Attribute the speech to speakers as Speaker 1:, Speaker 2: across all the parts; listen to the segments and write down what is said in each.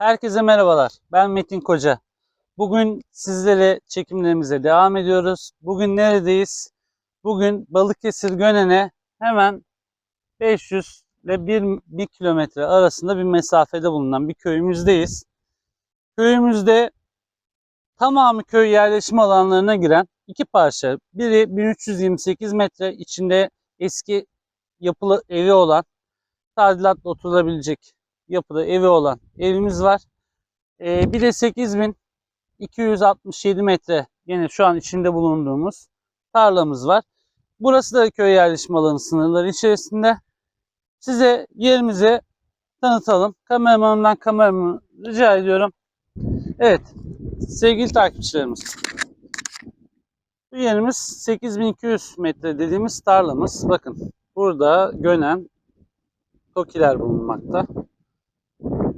Speaker 1: Herkese merhabalar. Ben Metin Koca. Bugün sizlere çekimlerimize devam ediyoruz. Bugün neredeyiz? Bugün Balıkesir Gönen'e hemen 500 ile 1, 1 kilometre arasında bir mesafede bulunan bir köyümüzdeyiz. Köyümüzde tamamı köy yerleşim alanlarına giren iki parça. Biri 1328 metre içinde eski yapılı evi olan, tadilatla oturulabilecek yapıda evi olan evimiz var. Ee, bir de 8267 metre yine şu an içinde bulunduğumuz tarlamız var. Burası da köy yerleşim alanı sınırları içerisinde. Size yerimizi tanıtalım. Kameramanımdan kameramı rica ediyorum. Evet sevgili takipçilerimiz. Bu yerimiz 8200 metre dediğimiz tarlamız. Bakın burada Gönen Tokiler bulunmakta.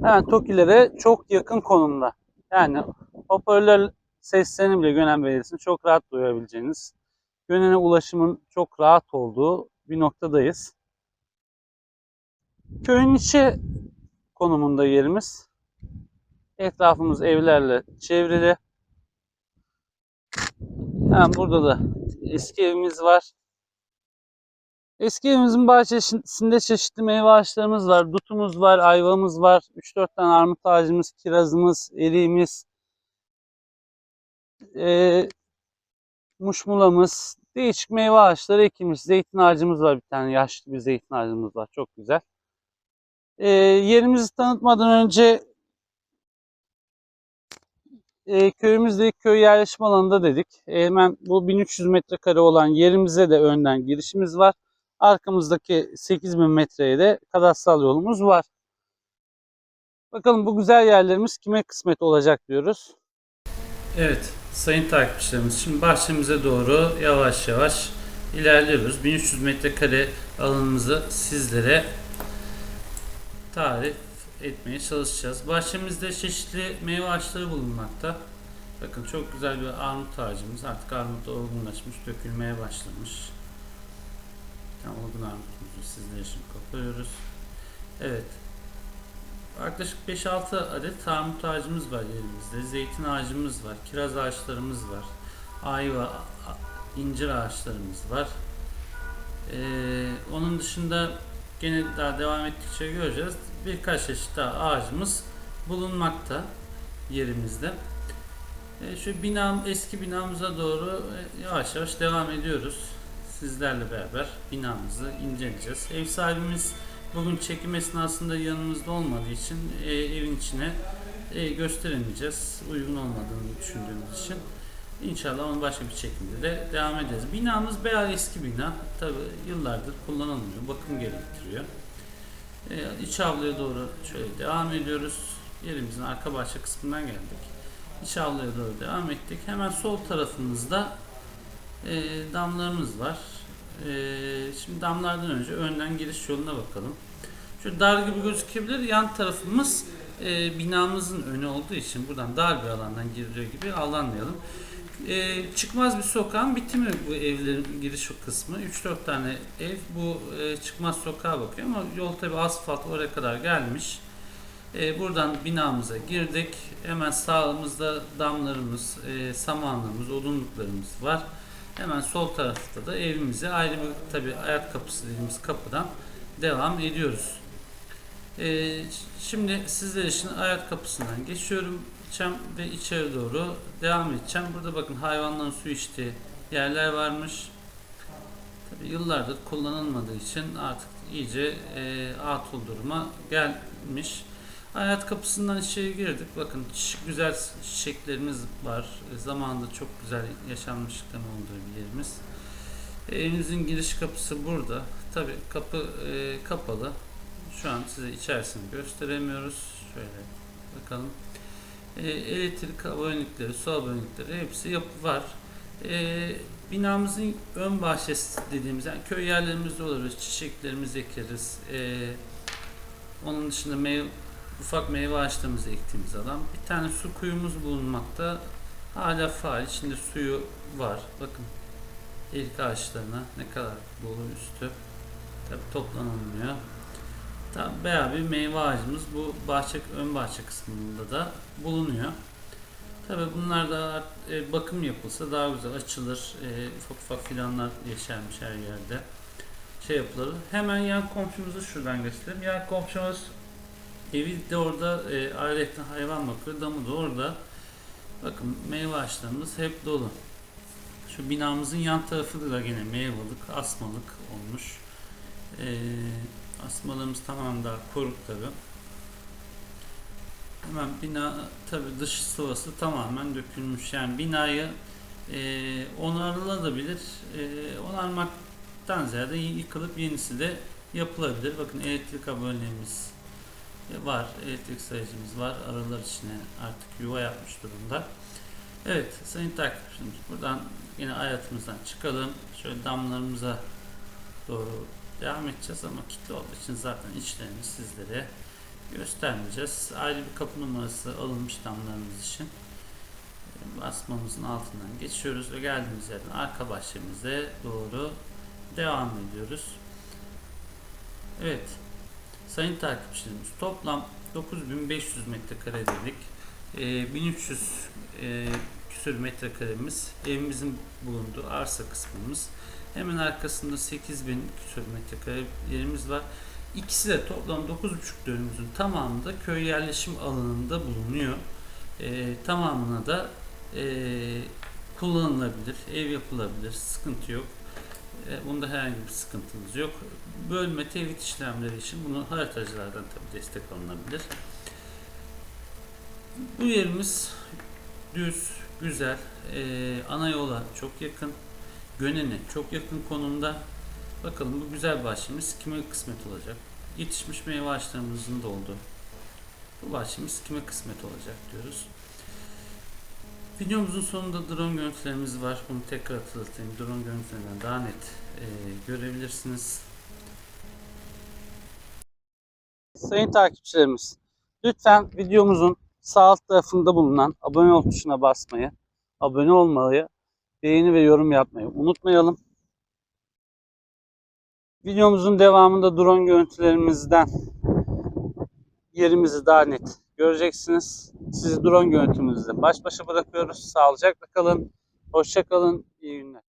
Speaker 1: Hemen Tokilere çok yakın konumda. Yani hoparlör seslerini bile Gönen Belediyesi'nin çok rahat duyabileceğiniz, Gönen'e ulaşımın çok rahat olduğu bir noktadayız. Köyün içi konumunda yerimiz. Etrafımız evlerle çevrili. Hemen burada da eski evimiz var. Eski evimizin bahçesinde çeşitli meyve ağaçlarımız var. Dutumuz var, ayvamız var. 3-4 tane armut ağacımız, kirazımız, eriğimiz, e, muşmulamız, değişik meyve ağaçları ekilmiş. Zeytin ağacımız var bir tane. Yaşlı bir zeytin ağacımız var. Çok güzel. E, yerimizi tanıtmadan önce e, köyümüzdeki köy yerleşim alanında dedik. E, hemen bu 1300 metrekare olan yerimize de önden girişimiz var. Arkamızdaki 8000 metreye de kadastral yolumuz var. Bakalım bu güzel yerlerimiz kime kısmet olacak diyoruz. Evet sayın takipçilerimiz şimdi bahçemize doğru yavaş yavaş ilerliyoruz. 1300 metrekare alanımızı sizlere tarif etmeye çalışacağız. Bahçemizde çeşitli meyve ağaçları bulunmakta. Bakın çok güzel bir armut ağacımız. Artık armut olgunlaşmış, dökülmeye başlamış. Tam olgun armutumuzu sizlere şimdi koparıyoruz. Evet. Yaklaşık 5-6 adet armut ağacımız var elimizde. Zeytin ağacımız var. Kiraz ağaçlarımız var. Ayva, incir ağaçlarımız var. Ee, onun dışında gene daha devam ettikçe göreceğiz. Birkaç çeşit daha ağacımız bulunmakta yerimizde. Ee, şu binam, eski binamıza doğru e, yavaş yavaş devam ediyoruz. Sizlerle beraber binamızı inceleyeceğiz. Ev sahibimiz bugün çekim esnasında yanımızda olmadığı için e, evin içine e, gösteremeyeceğiz. Uygun olmadığını düşündüğümüz için. İnşallah onu başka bir çekimde de devam edeceğiz. Binamız bayağı eski bina. Tabi yıllardır kullanılmıyor. Bakım gerektiriyor. E, iç avluya doğru şöyle devam ediyoruz. Yerimizin arka bahçe kısmından geldik. İç avluya doğru devam ettik. Hemen sol tarafımızda e, damlarımız var. E, şimdi damlardan önce önden giriş yoluna bakalım. Şu dar gibi gözükebilir. Yan tarafımız e, binamızın önü olduğu için buradan dar bir alandan giriliyor gibi aldanmayalım. E, çıkmaz bir sokağın bitimi bu evlerin giriş kısmı. 3-4 tane ev bu e, çıkmaz sokağa bakıyor ama yol tabi asfalt oraya kadar gelmiş. E, buradan binamıza girdik. Hemen sağımızda damlarımız, e, samanlığımız, odunluklarımız var. Hemen sol tarafta da evimize ayrı bir tabi ayak kapısı dediğimiz kapıdan devam ediyoruz. E, şimdi sizler için ayak kapısından geçiyorum. Geçeceğim ve içeri doğru devam edeceğim. Burada bakın hayvanların su içtiği yerler varmış. Tabi yıllardır kullanılmadığı için artık iyice e, atıl duruma gelmiş. Hayat kapısından içeri girdik. Bakın güzel çiçeklerimiz var. E, zamanında çok güzel yaşanmışlıkların olduğu bir yerimiz. E, evimizin giriş kapısı burada. Tabi kapı e, kapalı. Şu an size içerisini gösteremiyoruz. Şöyle bakalım. E, elektrik abonelikleri, su abonelikleri hepsi yapı var. E, binamızın ön bahçesi dediğimiz yani köy yerlerimizde olur. Çiçeklerimizi ekeriz. E, onun dışında meyve, ufak meyve ağaçlarımızı ektiğimiz alan. Bir tane su kuyumuz bulunmakta. Hala faal. İçinde suyu var. Bakın erik ağaçlarına ne kadar dolu üstü. Tabi toplanılmıyor. Tam bayağı bir meyve ağacımız bu bahçe ön bahçe kısmında da bulunuyor. Tabii bunlar da e, bakım yapılsa daha güzel açılır. E, ufak ufak fidanlar yeşermiş her yerde. Şey yapılır. Hemen yan komşumuzu şuradan göstereyim. Yan komşumuz evi de orada e, ayrıca hayvan bakıyor. Damı da orada. Bakın meyve ağaçlarımız hep dolu. Şu binamızın yan tarafı da gene meyvelik, asmalık olmuş. Ee, asmalarımız tamamen daha koruk tabi. Hemen bina tabi dış sıvası tamamen dökülmüş. Yani binayı e, onarılabilir. E, onarmaktan ziyade yıkılıp yenisi de yapılabilir. Bakın elektrik aboneliğimiz var. Elektrik sayıcımız var. Aralar içine artık yuva yapmış durumda. Evet sayın takipçilerimiz buradan yine hayatımızdan çıkalım. Şöyle damlarımıza doğru devam edeceğiz ama kitle olduğu için zaten içlerini sizlere göstermeyeceğiz. Ayrı bir kapı numarası alınmış damlarımız için. Basmamızın altından geçiyoruz ve geldiğimiz yerden arka bahçemize doğru devam ediyoruz. Evet. Sayın takipçilerimiz toplam 9500 metrekare dedik. Ee, 1300 e, küsür metrekaremiz evimizin bulunduğu arsa kısmımız. Hemen arkasında 8000 küsur metrekare yerimiz var. İkisi de toplam 9,5 dönümümüzün tamamında köy yerleşim alanında bulunuyor. Ee, tamamına da e, kullanılabilir, ev yapılabilir, sıkıntı yok. E, bunda herhangi bir sıkıntımız yok. Bölme, tevhid işlemleri için bunu haritacılardan tabi destek alınabilir. Bu yerimiz düz, güzel, e, ana yola çok yakın, Gönen'e çok yakın konumda. Bakalım bu güzel bahçemiz kime kısmet olacak? Yetişmiş meyve ağaçlarımızın da olduğu bu bahçemiz kime kısmet olacak diyoruz. Videomuzun sonunda drone görüntülerimiz var. Bunu tekrar hatırlatayım. Drone görüntülerinden daha net e, görebilirsiniz. Sayın takipçilerimiz, lütfen videomuzun sağ alt tarafında bulunan abone ol tuşuna basmayı, abone olmayı, beğeni ve yorum yapmayı unutmayalım. Videomuzun devamında drone görüntülerimizden yerimizi daha net göreceksiniz. Sizi drone görüntümüzle baş başa bırakıyoruz. Sağlıcakla kalın. Hoşça kalın. İyi günler.